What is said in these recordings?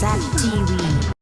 ZTV ต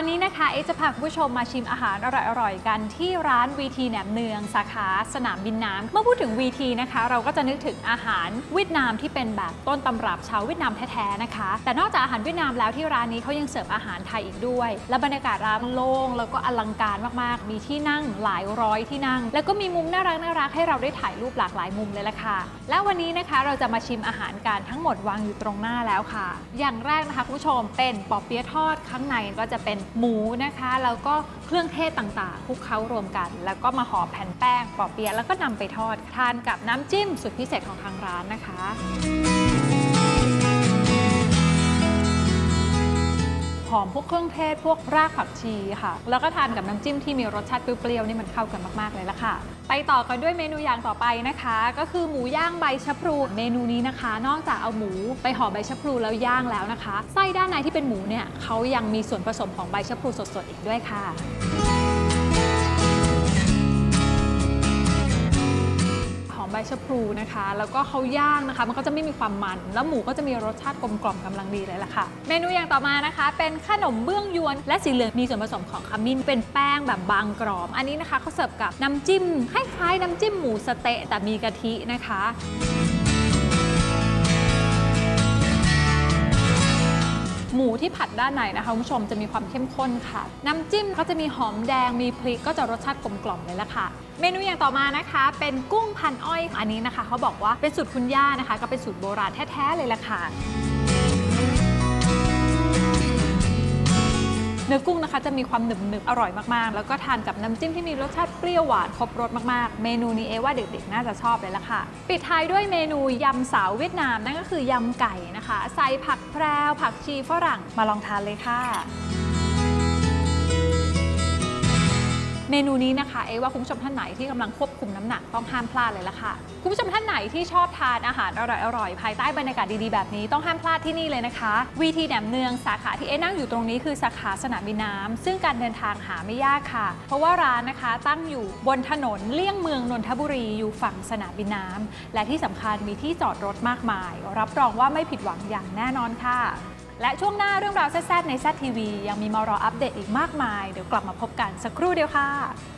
อนนี้นะคะ เอจะพาคุณผู้ชมมาชิมอาหารอร่อยๆ กันที่ร้าน VT แหนมเนืองสาขาสนามบินน้ำเมื่อพูดถึง VT นะคะ เราก็จะนึกถึงอาหารเวียดนามที่เป็นแบบต้นตำรับชาวเวียดนามแท้ๆนะคะ แต่นอกจากอาหารเวียดนามแล้วที่ร้านนี้เขายังเสิร์ฟอาหารไทยอีกด้วย และบรรยากาศร้านโล่งแล้วก็อลังการมากๆ มีที่นั่งหลายร้อยที่นั่ง แล้วก็มีมุมน่ารักน่ารักๆให้เราได้ถ่ายรูปหลากหลายมุมเลยละค่ะ และวันนี้นะคะเราจะมาชิมอาหารกันทั้งหมดวางอยู่ตรงหน้าแล้วค่ะ อย่างแรกนะคะคุณผู้ชมเป็นปอเปี๊ยะทอดข้างในก็จะเป็นหมูนะคะ แล้วก็เครื่องเทศต่างๆคลุกเคล้ารวมกัน แล้วก็มาห่อแผ่นแป้งปอเปี๊ยะแล้วก็นำไปทอด ทานกับน้ำจิ้มสุดพิเศษของทางร้านนะคะ หอมพวกเครื่องเทศ พวกรากผักชีค่ะ แล้วก็ทานกับน้ำจิ้มที่มีรสชาติเปรี้ยวๆนี่มันเข้ากันมากๆเลยละค่ะ ไปต่อกันด้วยเมนูอย่างต่อไปนะคะ ก็คือหมูย่างใบชะพลูเมนูนี้นะคะ นอกจากเอาหมูไปห่อใบชะพลูแล้วย่างแล้วนะคะไส้ด้านในที่เป็นหมูเนี่ยเขายังมีส่วนผสมของใบชะพลูสดๆอีกด้วยค่ะ ชพลูนะคะ แล้วก็เขาย่างนะคะ มันก็จะไม่มีความมัน แล้วหมูก็จะมีรสชาติกลมกล่อมกำลังดีเลยล่ะค่ะ เมนูอย่างต่อมานะคะ เป็นขนมเบื้องยวน และสีเหลืองมีส่วนผสมของขมิ้นเป็นแป้งแบบบางกรอบ อันนี้นะคะเขาเสิร์ฟกับน้ำจิ้มคล้ายๆน้ำจิ้มหมูสะเต๊ะแต่มีกะทินะคะ ที่ผัดด้านในนะคะคุณผู้ชมจะมีความเข้มข้นค่ะ น้ำจิ้มก็จะมีหอมแดงมีพริกก็จะรสชาติกลมกล่อมเลยละค่ะ เมนูอย่างต่อมานะคะ เป็นกุ้งพันอ้อยอันนี้นะคะเขาบอกว่าเป็นสูตรคุณย่านะคะ ก็เป็นสูตรโบราณแท้ๆเลยละค่ะ เนื้อกุ้งนะคะจะมีความหนึบๆอร่อยมากๆ แล้วก็ทานกับน้ำจิ้มที่มีรสชาติเปรี้ยวหวานครบรสมากๆ เมนูนี้เอว่าเด็กๆ น่าจะชอบเลยละค่ะ ปิดท้ายด้วยเมนูยำสาวเวียดนามนั่นก็คือยำไก่นะคะ ใส่ผักแพรวผักชีฝรั่งมาลองทานเลยค่ะ เมนูนี้นะคะเอว่าคุณผู้ชมท่านไหนที่กำลังควบคุมน้ำหนักต้องห้ามพลาดเลยละค่ะคุณผู้ชมท่านไหนที่ชอบทานอาหารอร่อยๆภายใต้บรรยากาศดีๆแบบนี้ต้องห้ามพลาดที่นี่เลยนะคะวีทีแหนมเนืองสาขาที่เอนั่งอยู่ตรงนี้คือสาขาสนามบินน้ำซึ่งการเดินทางหาไม่ยากค่ะ เพราะว่าร้านนะคะตั้งอยู่บนถนนเลี่ยงเมืองนนทบุรีอยู่ฝั่งสนามบินน้ำและที่สำคัญมีที่จอดรถมากมาย รับรองว่าไม่ผิดหวังอย่างแน่นอนค่ะ และช่วงหน้าเรื่องราวแซ่บๆในแซทีวียังมีมารออัปเดตอีกมากมาย เดี๋ยวกลับมาพบกันสักครู่เดียวค่ะค่ะ